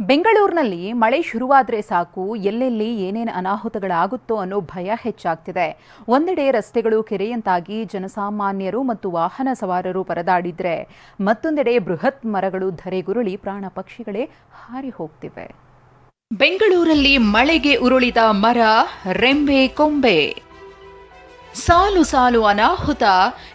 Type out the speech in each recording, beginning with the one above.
ಬೆಂಗಳೂರಿನಲ್ಲಿ ಮಳೆ ಶುರುವಾದರೆ ಸಾಕು, ಎಲ್ಲೆಲ್ಲಿ ಏನೇನು ಅನಾಹುತಗಳಾಗುತ್ತೋ ಅನ್ನೋ ಭಯ ಹೆಚ್ಚಾಗ್ತಿದೆ. ಒಂದೆಡೆ ರಸ್ತೆಗಳು ಕೆರೆಯಂತಾಗಿ ಜನಸಾಮಾನ್ಯರು ಮತ್ತು ವಾಹನ ಸವಾರರು ಪರದಾಡಿದ್ರೆ, ಮತ್ತೊಂದೆಡೆ ಬೃಹತ್ ಮರಗಳು ಧರೆಗುರುಳಿ ಪ್ರಾಣ ಪಕ್ಷಿಗಳೇ ಹಾರಿ ಹೋಗ್ತಿವೆ. ಬೆಂಗಳೂರಲ್ಲಿ ಮಳೆಗೆ ಉರುಳಿದ ಮರ, ರೆಂಬೆ, ಕೊಂಬೆ. ಸಾಲು ಸಾಲು ಅನಾಹುತ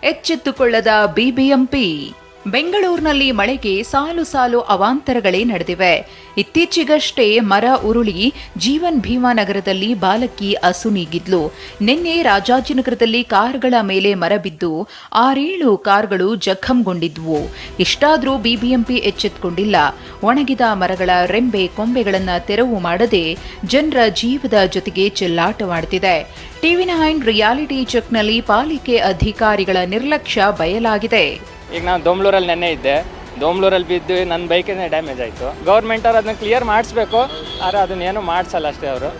ಎಚ್ಚೆತ್ತುಕೊಳ್ಳದ ಬಿಬಿಎಂಪಿ. ಬೆಂಗಳೂರಿನಲ್ಲಿ ಮಳೆಗೆ ಸಾಲು ಸಾಲು ಅವಾಂತರಗಳೇ ನಡೆದಿವೆ. ಇತ್ತೀಚೆಗಷ್ಟೇ ಮರ ಉರುಳಿ ಜೀವನ್ ಭೀಮಾ ನಗರದಲ್ಲಿ ಬಾಲಕಿ ಅಸುನೀಗಿದ್ಲು ನಿನ್ನೆ ರಾಜಾಜಿನಗರದಲ್ಲಿ ಕಾರ್ಗಳ ಮೇಲೆ ಮರ ಬಿದ್ದು ಆರೇಳು ಕಾರ್ಗಳು ಜಖಂಗೊಂಡಿದ್ವು. ಇಷ್ಟಾದರೂ ಬಿಬಿಎಂಪಿ ಎಚ್ಚೆತ್ತುಕೊಂಡಿಲ್ಲ ಒಣಗಿದ ಮರಗಳ ರೆಂಬೆ ಕೊಂಬೆಗಳನ್ನು ತೆರವು ಮಾಡದೆ ಜನರ ಜೀವದ ಜೊತೆಗೆ ಚೆಲ್ಲಾಟವಾಡುತ್ತಿದೆ ಟಿವಿ ನೈನ್ ರಿಯಾಲಿಟಿ ಚೆಕ್ನಲ್ಲಿ ಪಾಲಿಕೆ ಅಧಿಕಾರಿಗಳ ನಿರ್ಲಕ್ಷ್ಯ ಬಯಲಾಗಿದೆ. ಈಗ ನಾನು ದೊಮ್ಲೂರಲ್ಲಿ ನೆನ್ನೆ ಇದ್ದೆ. ದೊಮ್ಲೂರಲ್ಲಿ ಬಿದ್ದು ನನ್ನ ಬೈಕೇ ಡ್ಯಾಮೇಜ್ ಆಯಿತು. ಅವ್ರು ಅದನ್ನ ಕ್ಲಿಯರ್ ಮಾಡಿಸ್ಬೇಕು, ಆದರೆ ಅದನ್ನೇನು ಮಾಡಿಸಲ್ಲ ಅಷ್ಟೇ ಅವರು.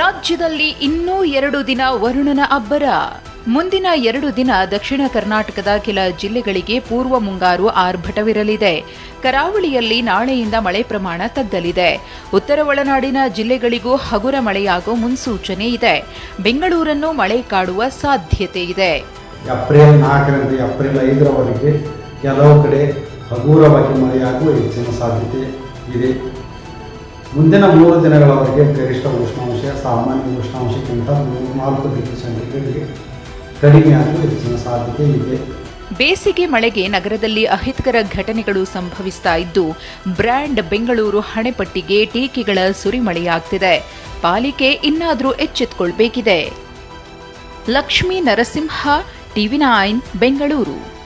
ರಾಜ್ಯದಲ್ಲಿ ಇನ್ನೂ ಎರಡು ದಿನ ವರುಣನ ಅಬ್ಬರ. ಮುಂದಿನ ಎರಡು ದಿನ ದಕ್ಷಿಣ ಕರ್ನಾಟಕದ ಕೆಲ ಜಿಲ್ಲೆಗಳಿಗೆ ಪೂರ್ವ ಮುಂಗಾರು ಆರ್ಭಟವಿರಲಿದೆ. ಕರಾವಳಿಯಲ್ಲಿ ನಾಳೆಯಿಂದ ಮಳೆ ಪ್ರಮಾಣ ತಗ್ಗಲಿದೆ. ಉತ್ತರ ಒಳನಾಡಿನ ಜಿಲ್ಲೆಗಳಿಗೂ ಹಗುರ ಮಳೆಯಾಗುವ ಮುನ್ಸೂಚನೆ ಇದೆ. ಬೆಂಗಳೂರನ್ನು ಮಳೆ ಕಾಡುವ ಸಾಧ್ಯತೆ ಇದೆ. ಏಪ್ರಿಲ್ ನಾಲ್ಕರಿಂದ ಏಪ್ರಿಲ್ ಐದರವರೆಗೆ ಕೆಲವು ಕಡೆ ಹಗುರವಾಗಿ ಮಳೆಯಾಗುವ ಹೆಚ್ಚಿನ ಸಾಧ್ಯತೆ ಇದೆ. ಮುಂದಿನ ಮೂರು ದಿನಗಳವರೆಗೆ ಗರಿಷ್ಠ ಉಷ್ಣಾಂಶ, ಸಾಮಾನ್ಯ ಉಷ್ಣಾಂಶಕ್ಕಿಂತ ಮೂರು ನಾಲ್ಕು ಡಿಗ್ರಿ ಸೆಂಟಿಗ್ರೇಡ್ಗೆ ಕಡಿಮೆಯಾಗುವ ಹೆಚ್ಚಿನ ಸಾಧ್ಯತೆ ಇದೆ. ಬೇಸಿಗೆ ಮಳೆಗೆ ನಗರದಲ್ಲಿ ಅಹಿತಕರ ಘಟನೆಗಳು ಸಂಭವಿಸ್ತಾ ಇದ್ದು, ಬ್ರ್ಯಾಂಡ್ ಬೆಂಗಳೂರು ಹಣೆಪಟ್ಟಿಗೆ ಟೀಕೆಗಳ ಸುರಿಮಳೆಯಾಗ್ತಿದೆ. ಪಾಲಿಕೆ ಇನ್ನಾದರೂ ಎಚ್ಚೆತ್ತುಕೊಳ್ಬೇಕಿದೆ ಲಕ್ಷ್ಮೀ ನರಸಿಂಹ ಟಿವಿ ನೈನ್ ಬೆಂಗಳೂರು.